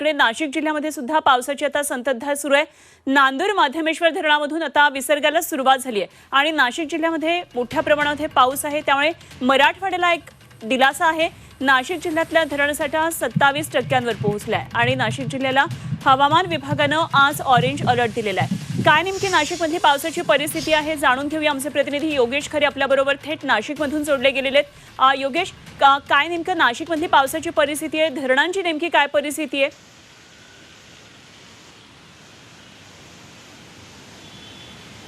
इकडे नाशिक जिल्ह्यामध्ये सुद्धा पावसाची आता संततधार सुरू आहे. नांदूर माध्यमेश्वर धरणामधून आता विसर्गाला सुरुवात झाली आहे. आणि नाशिक जिल्ह्यामध्ये मोठ्या प्रमाणामध्ये पाऊस आहे. त्यामुळे मराठवाड्याला एक दिलासा आहे. नाशिक जिल्ह्यातल्या धरणसाठा सत्तावीस टक्क्यांवर पोहोचलाय आणि नाशिक जिल्ह्याला हवामान विभागानं आज ऑरेंज अलर्ट दिलेला आहे. काय नेमकी नाशिकमध्ये पावसाची परिस्थिती आहे जाणून घेऊया आमचे प्रतिनिधी योगेश खरे आपल्याबरोबर थेट नाशिकमधून जोडले गेलेले आहेत. योगेश का- काय नेमकं नाशिकमधली पावसाची परिस्थिती आहे? धरणांची नेमकी काय परिस्थिती आहे?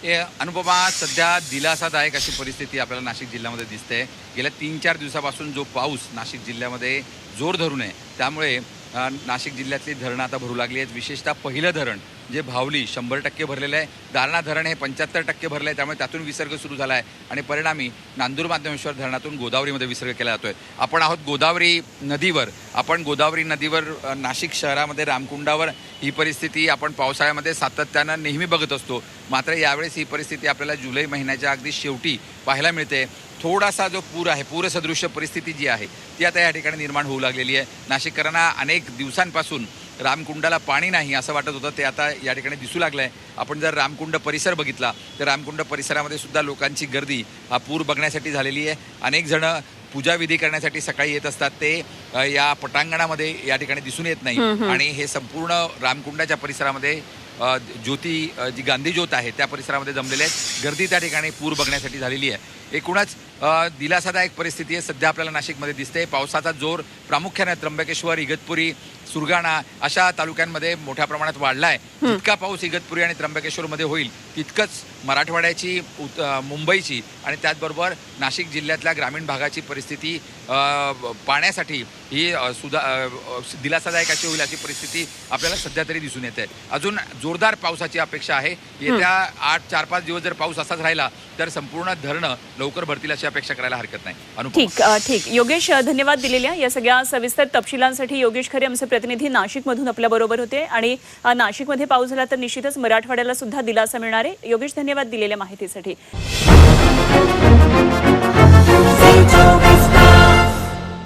ए अनुपमा सध्या दिलासादायक अशी परिस्थिती आपल्याला नाशिक जिल्ह्यामध्ये दिसते. गेल्या तीन चार दिवसापासून जो पाऊस नाशिक जिल्ह्यामध्ये जोर धरून आहे त्यामुळे नाशिक जिल्ह्यातली धरणं आता भरू लागली आहेत. विशेषतः पहिलं धरण जे भावली शंभर टक्के भरलेलं आहे. दारणा धरण हे पंच्याहत्तर टक्के भरलं आहे. त्यामुळे त्यातून विसर्ग सुरू झाला आहे. आणि परिणामी नांदूर माध्यमेश्वर धरणातून गोदावरीमध्ये विसर्ग केला जातोय. आपण आहोत गोदावरी नदीवर. आपण गोदावरी नदीवर नाशिक शहरामध्ये रामकुंडावर ही परिस्थिती आपण पावसाळ्यामध्ये सातत्यानं नेहमी बघत असतो. मात्र यावेळेस ही परिस्थिती आपल्याला जुलै महिन्याच्या अगदी शेवटी पाहायला मिळते. थोडासा जो पूर आहे पूरसदृश्य परिस्थिती जी आहे ती आता या ठिकाणी निर्माण होऊ लागलेली आहे. नाशिककरांना अनेक दिवसांपासून रामकुंडाला पाणी नाही असं वाटत होतं. ते आता या ठिकाणी दिसू लागलं आहे आपण जर रामकुंड परिसर बघितला तर रामकुंड परिसरामध्ये सुद्धा लोकांची गर्दी हा पूर बघण्यासाठी झालेली आहे. अनेक जण पूजाविधी करण्यासाठी सकाळी येत असतात. ते या पटांगणामध्ये या ठिकाणी दिसून येत नाही. आणि हे संपूर्ण रामकुंडाच्या परिसरामध्ये ज्योती जी गांधी ज्योत आहे त्या परिसरामध्ये जमलेले आहेत. गर्दी त्या ठिकाणी पूर बघण्यासाठी झालेली आहे. एकूणच दिलासादायक परिस्थिती आहे. सध्या आपल्याला नाशिकमध्ये दिसते. पावसाचा जोर प्रामुख्याने त्र्यंबकेश्वर इगतपुरी सुरगाणा अशा तालुक्यांमध्ये मोठ्या प्रमाणात वाढला आहे जितका पाऊस इगतपुरी आणि त्र्यंबकेश्वरमध्ये होईल तितकंच मराठवाड्याची मुंबईची आणि त्याचबरोबर नाशिक जिल्ह्यातल्या ग्रामीण भागाची परिस्थिती पाण्यासाठी ही सुधा दिलासादायक अशी होईल अशी परिस्थिती आपल्याला सध्या तरी दिसून येते. अजून जोरदार पावसाची अपेक्षा आहे. येत्या आठ चार पाच दिवस जर पाऊस असाच राहिला तर संपूर्ण धरणं लवकर भरतील अशी अपेक्षा करायला हरकत नाही. ठीक ठीक. योगेश धन्यवाद दिलेल्या या सगळ्या सविस्तर तपशिलांसाठी योगेश खरे आमचे प्रतिनिधी नाशिकमधून आपल्याबरोबर होते. आणि नाशिकमध्ये पाऊस झाला तर निश्चितच मराठवाड्याला सुद्धा दिलासा मिळणार आहे. योगेश धन्यवाद दिलेल्या माहितीसाठी.